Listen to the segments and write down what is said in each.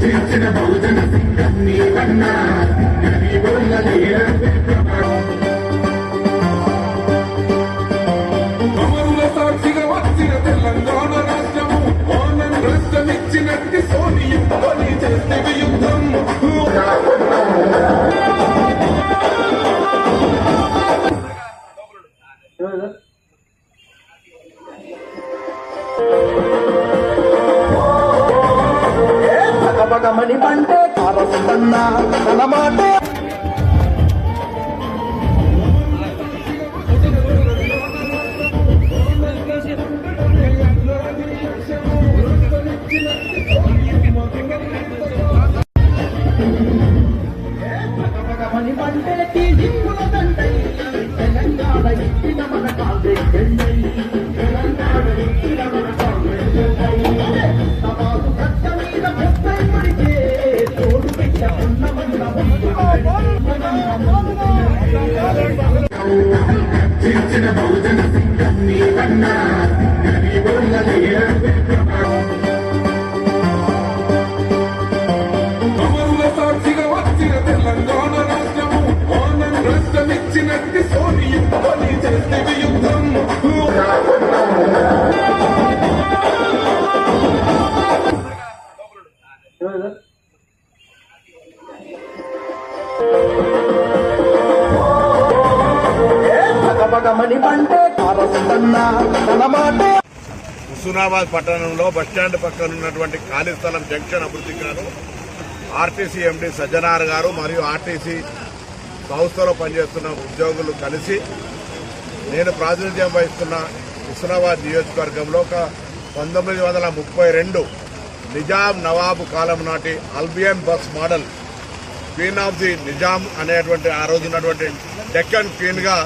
చించిన బహుజన సింగం నీవన్నా గరీబుల అమరుల సాక్షిగా వచ్చిన తెలంగాణ రాష్ట్రము ఆనంద రాష్ట్రమిచ్చినట్టు సోనియం బలి చేస్తే యుద్ధం పగమని పంటే కావస్తున్నా తన మాటే చించిన బహుజన పంటే తన మాట. హుస్నాబాద్ పట్టణంలో బస్టాండ్ పక్కన ఉన్నటువంటి ఖాళీ స్థలం జంక్షన్ అభివృద్ధి గారు ఆర్టీసీ ఎండీ సజ్జనార్ గారు మరియు ఆర్టీసీ సంస్థలో పనిచేస్తున్న ఉద్యోగులు కలిసి నేను ప్రాతినిధ్యం వహిస్తున్న హుస్నాబాద్ నియోజకవర్గంలో ఒక పంతొమ్మిది వందల ముప్పై రెండు నిజాం నవాబు కాలం నాటి Albion bus model Queen of the Nizam అనేటువంటి ఆ రోజు ఉన్నటువంటి డెక్కన్ క్వీన్గా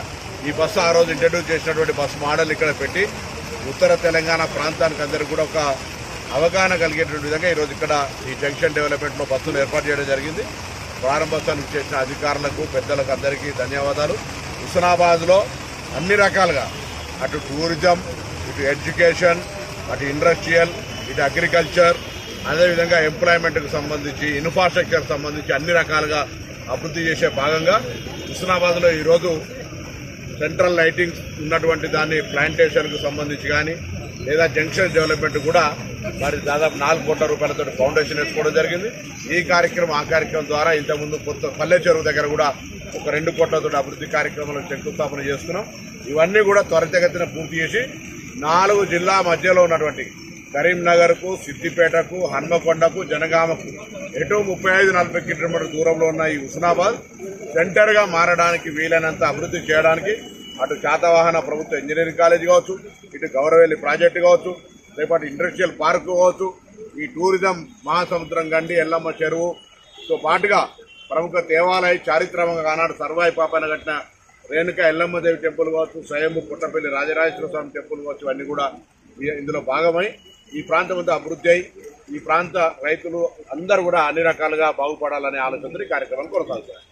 ఈ బస్సు ఆ రోజు ఇంట్రడ్యూస్ చేసినటువంటి బస్సు మోడల్ ఇక్కడ పెట్టి ఉత్తర తెలంగాణ ప్రాంతానికి అందరికీ కూడా ఒక అవగాహన కలిగేటువంటి విధంగా ఈరోజు ఇక్కడ ఈ జంక్షన్ డెవలప్మెంట్లో బస్సులు ఏర్పాటు చేయడం జరిగింది. ప్రారంభోత్సవానికి చేసిన అధికారులకు పెద్దలకు అందరికీ ధన్యవాదాలు. హుస్నాబాద్లో అన్ని రకాలుగా అటు టూరిజం ఇటు ఎడ్యుకేషన్ అటు ఇండస్ట్రియల్ ఇటు అగ్రికల్చర్ అదేవిధంగా ఎంప్లాయ్మెంట్కి సంబంధించి ఇన్ఫ్రాస్ట్రక్చర్ సంబంధించి అన్ని రకాలుగా అభివృద్ధి చేసే భాగంగా హుస్నాబాద్లో ఈరోజు సెంట్రల్ లైటింగ్స్ ఉన్నటువంటి దాన్ని ప్లాంటేషన్కు సంబంధించి కానీ లేదా జంక్షన్ డెవలప్మెంట్ కూడా మరి దాదాపు నాలుగు కోట్ల రూపాయలతో ఫౌండేషన్ వేసుకోవడం జరిగింది. ఈ కార్యక్రమం ఆ కార్యక్రమం ద్వారా ఇంతకుముందు కొత్త పల్లె చెరువు దగ్గర కూడా ఒక రెండు కోట్లతో అభివృద్ధి కార్యక్రమాలను శంకుస్థాపన చేస్తున్నాం. ఇవన్నీ కూడా త్వరితగతిన పూర్తి చేసి నాలుగు జిల్లా మధ్యలో ఉన్నటువంటి కరీంనగర్కు సిద్దిపేటకు హన్మకొండకు జనగామకు ఎటు ముప్పై ఐదు నలభై కిలోమీటర్ దూరంలో ఉన్న ఈ హుస్నాబాద్ సెంటర్గా మారడానికి వీలైనంత అభివృద్ధి చేయడానికి అటు శాతవాహన ప్రభుత్వ ఇంజనీరింగ్ కాలేజ్ కావచ్చు ఇటు గౌరవేలి ప్రాజెక్టు కావచ్చు రేపటి ఇండస్ట్రియల్ పార్కు కావచ్చు ఈ టూరిజం మహాసముద్రం గండి ఎల్లమ్మ చెరువుతో పాటుగా ప్రముఖ దేవాలయ చారిత్రకంగా ఆనాడు సర్వాయి పాపన కట్టిన రేణుక ఎల్లమ్మదేవి టెంపుల్ కావచ్చు స్వయంభు పుట్టపల్లి రాజరాజేశ్వర స్వామి టెంపుల్ కావచ్చు అన్నీ కూడా ఇందులో భాగమై ఈ ప్రాంతం అంతా అభివృద్ధి అయి ఈ ప్రాంత రైతులు అందరూ కూడా అన్ని రకాలుగా బాగుపడాలనే ఆలోచనతో ఈ కార్యక్రమాలు కొనసాగుతాయి